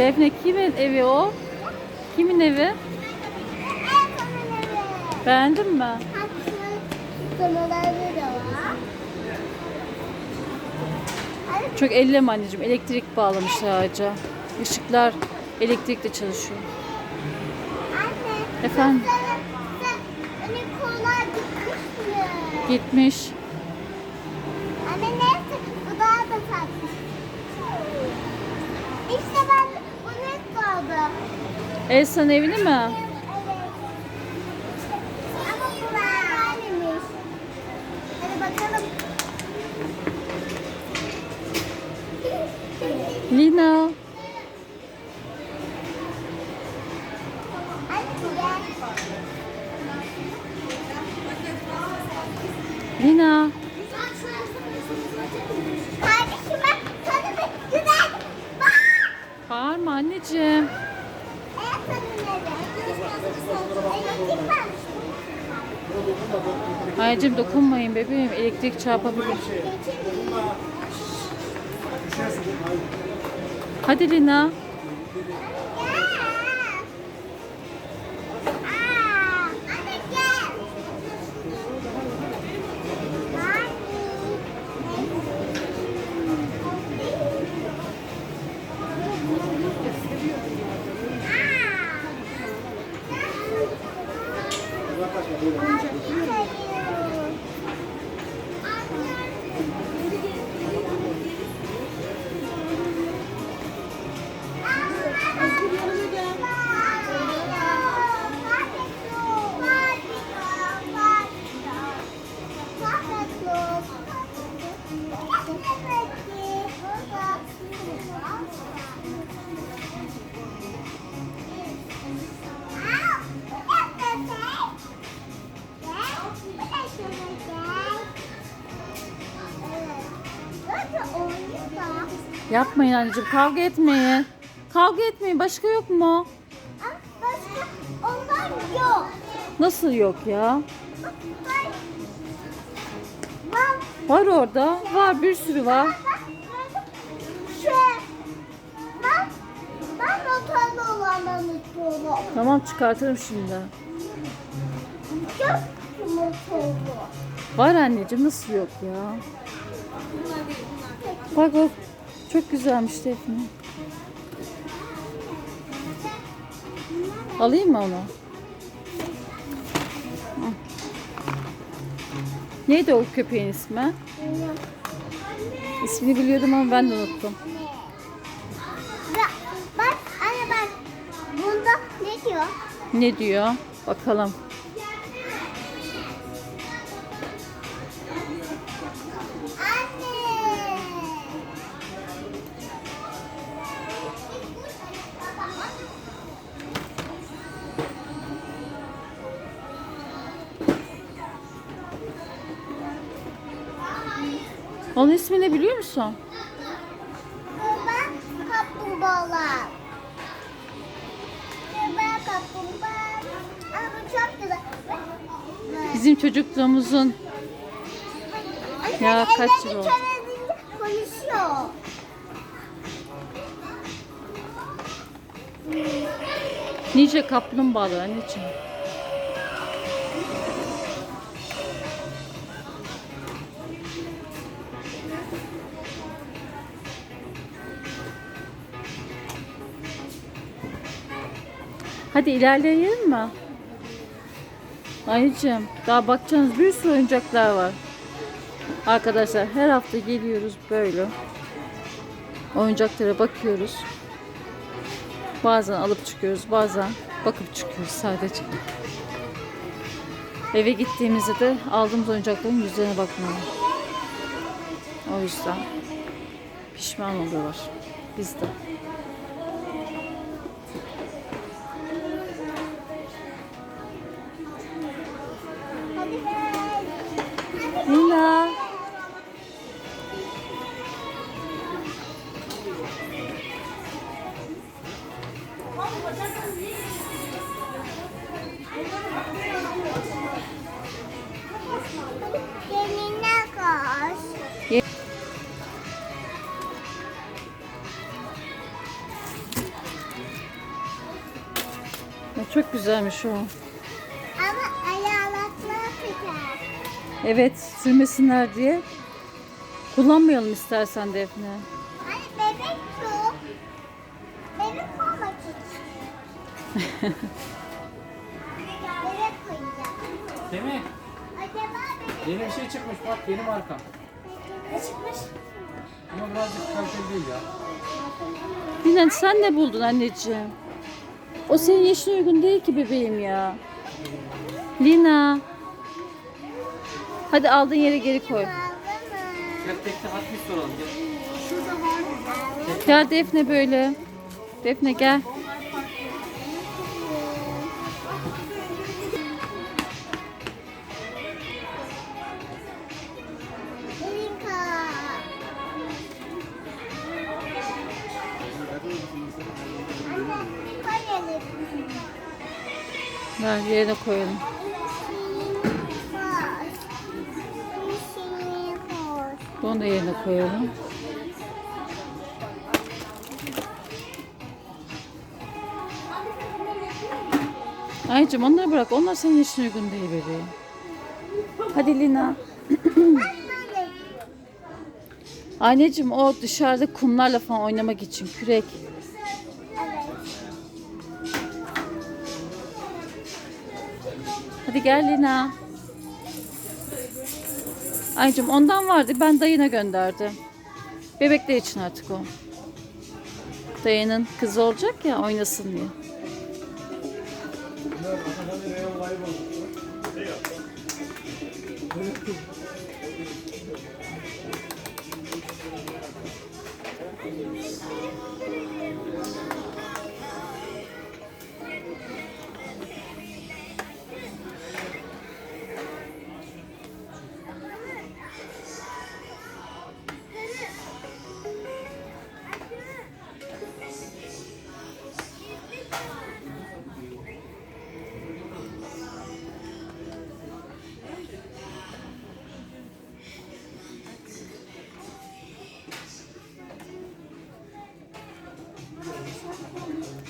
Defne kimin evi o? Kimin evi? Beğendin mi? Çok elleme anneciğim. Elektrik bağlamışlar ağaca. Işıklar elektrikle çalışıyor. anne. Efendim? Hani gitmiş mi? Gitmiş. Anne neyse bu daha da tatlı. İşte ben bunu hep aldım. Elsa'nın evini mi? Lina. Lina. Güzel. Bağırma anneciğim. En sonun evi. Elektrik var. Anneciğim dokunmayın bebeğim. Elektrik çarpabilir. Hadi Lina. Yapmayın anneciğim. Kavga etmeyin. Kavga etmeyin. Başka yok mu? Başka onlar yok. Nasıl yok ya? Bak, bak, Var orada. Var bir sürü var. bak, Şey. Tamam çıkartırım şimdi. Var anneciğim nasıl yok ya? Bak o çok güzelmiş Defne. Alayım mı onu? Neydi o köpeğin ismi? İsmini biliyordum ama ben de unuttum. Bak anne bak. Bunda ne diyor? Ne diyor? Bakalım. Onun ismini biliyor musun? Ben kaplumbağa. Ama çok güzel. Bizim çocukluğumuzun Ya, kaç yıl oldu? konuşuyor. nice kaplumbağalar anneciğim. Hadi ilerleyelim mi? Anneciğim daha bakacağınız bir sürü oyuncaklar var. Arkadaşlar her hafta geliyoruz böyle. Oyuncaklara bakıyoruz. Bazen alıp çıkıyoruz, bazen bakıp çıkıyoruz sadece. Eve gittiğimizde de aldığımız oyuncakların yüzlerine bakmaya. O yüzden pişman oluyorlar. Biz de. Çok güzelmiş o. Ama ayağlatma teker. Evet sürmesinler diye. Kullanmayalım istersen Defne. Hani bebek bu. Bebek olmak için. bebek koyacağım. Değil mi? Acaba bebek Yeni bir şey çıkmış bak yeni marka. ne çıkmış? Ama birazcık kaliteli değil ya. Lina sen ne buldun anneciğim? O senin yaşına uygun değil ki bebeğim ya. Lina. Hadi aldığın yere geri koy. Gel tekte hatmi soralım? Gel Defne böyle. Defne gel. Ver yerine koyalım. Onu da yerine koyalım. Aycım onları bırak. Onlar senin yaşına uygun değil bebeğim. Hadi Lina. Anneciğim o dışarıda kumlarla falan oynamak için kürek. Hadi gel Lina. Aycım ondan vardı. Ben dayına gönderdim. Bebekler için artık o. Dayının kızı olacak ya oynasın diye.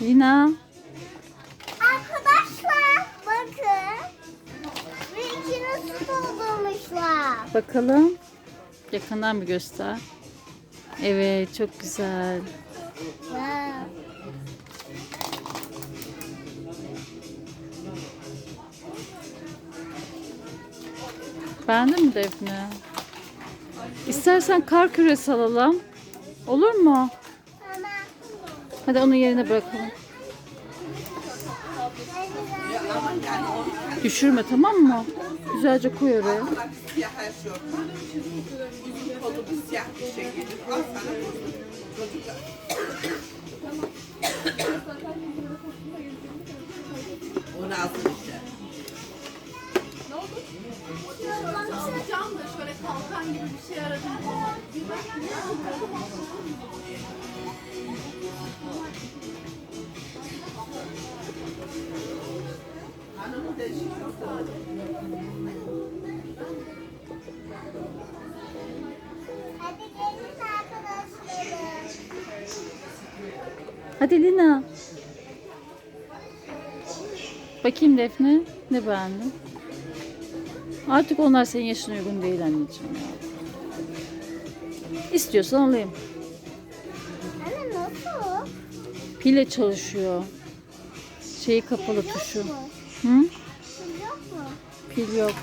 Lina. Arkadaşlar bakın. Bir içine su doldurmuşlar. Bakalım. Yakından bir göster. Evet çok güzel. Wow. Beğendin mi Defne? İstersen kar küresi alalım. Olur mu? Hadi onun yerine bırakalım. Düşürme tamam mı? Güzelce koy oraya. Yok. Uzun kolu bir siyah bir şey işte. Şöyle kalkan gibi bir şey aradım. Hadi Lina. Bakayım Defne. Ne beğendin? Artık onlar senin yaşına uygun değil anneciğim ya. İstiyorsan alayım. Anne nasıl? Pile çalışıyor. Şeyi kapalı tuşu. Yok mu? Hı? Yok mu? Pil yok.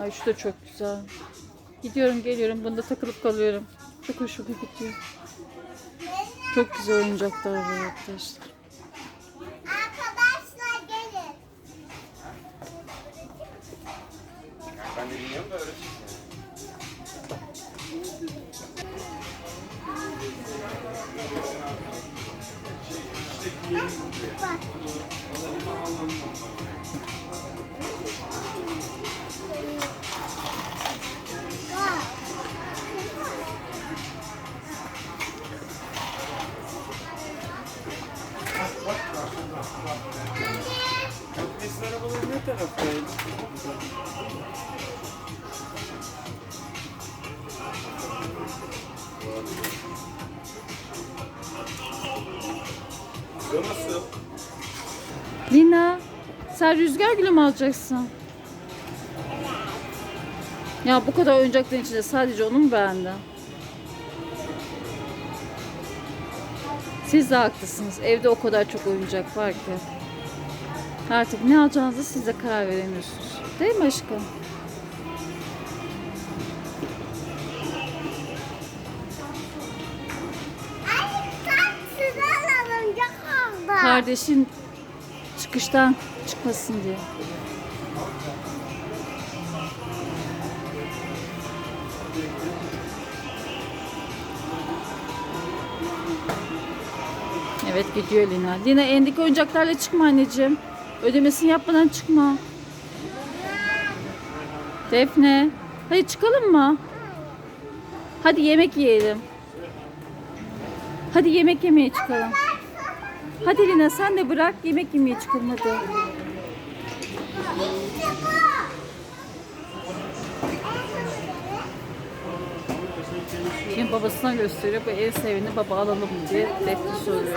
Ay şu da çok güzel. Gidiyorum geliyorum bunda takılıp kalıyorum. Çok hoşuma gidiyor. Çok güzel oyuncaklar var arkadaşlar. Lina, sen rüzgar gülü mü alacaksın? Ya bu kadar oyuncakların içinde sadece onu mu beğendin? Siz de haklısınız. Evde o kadar çok oyuncak var ki. Artık ne alacağınızı siz de karar veremiyorsunuz. Değil mi aşkım? Kardeşin çıkıştan çıkmasın diye. Evet gidiyor Lina. Lina elindeki oyuncaklarla çıkma anneciğim. Ödemesini yapmadan çıkma. Defne. Hadi çıkalım mı? Hadi yemek yiyelim. Hadi yemek yemeye çıkalım. Hadi Lina sen de bırak yemek yemeye çıkalım hadi. Şimdi babasına gösteriyor. Bu en sevdiğini baba alalım diye Defne soruyor.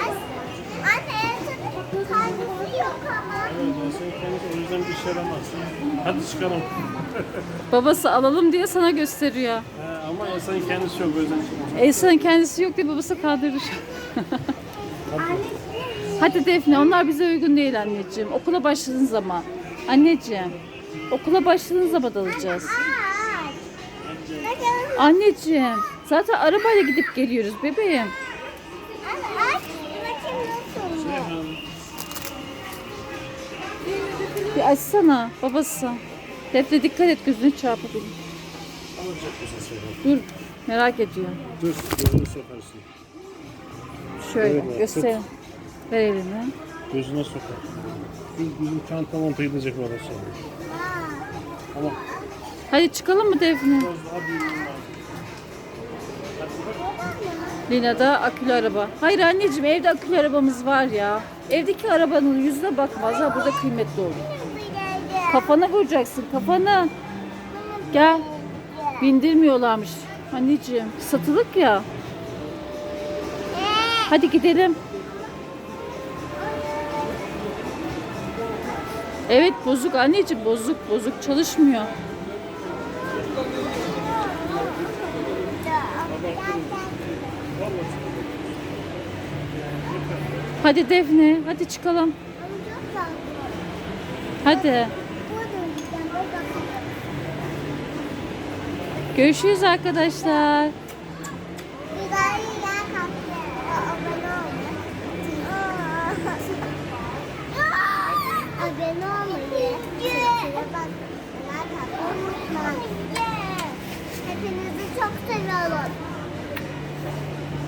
Anne en son karnesi yok ama. Evet, sen kendisi o yüzden bir işe yaramazsın. Hadi çıkalım. Babası alalım diye sana gösteriyor. Ha, ama insanın kendisi yok o yüzden. Elsa'nın kendisi yok diye babası kandırır. Hadi Defne onlar bize uygun değil anneciğim. Okula başladığın zaman. Anneciğim. Okula başladığın zaman alacağız. Anneciğim. Zaten arabayla gidip geliyoruz bebeğim. Bir açsana babası. Defne dikkat et gözünü çarpabilir. Alacak mısın? Dur merak ediyor. Dur, gözüne sokarsın. Şöyle Evet, göster. Ver elini. Gözüne sokar. Bizim, bizim çanta monta gidecek bana sonra. Ama Hadi çıkalım mı Defne? Lina'da akülü araba. Hayır anneciğim evde akülü arabamız var ya. Evdeki arabanın yüzüne bakmaz ha burada kıymetli olur. Kafana vuracaksın kafana. Gel. Bindirmiyorlarmış. Anneciğim satılık ya. Hadi gidelim. Evet bozuk anneciğim bozuk bozuk çalışmıyor. Hadi Defne hadi çıkalım. Hadi. Görüşürüz arkadaşlar. Abone olmayı. Hepinizi çok seviyorum.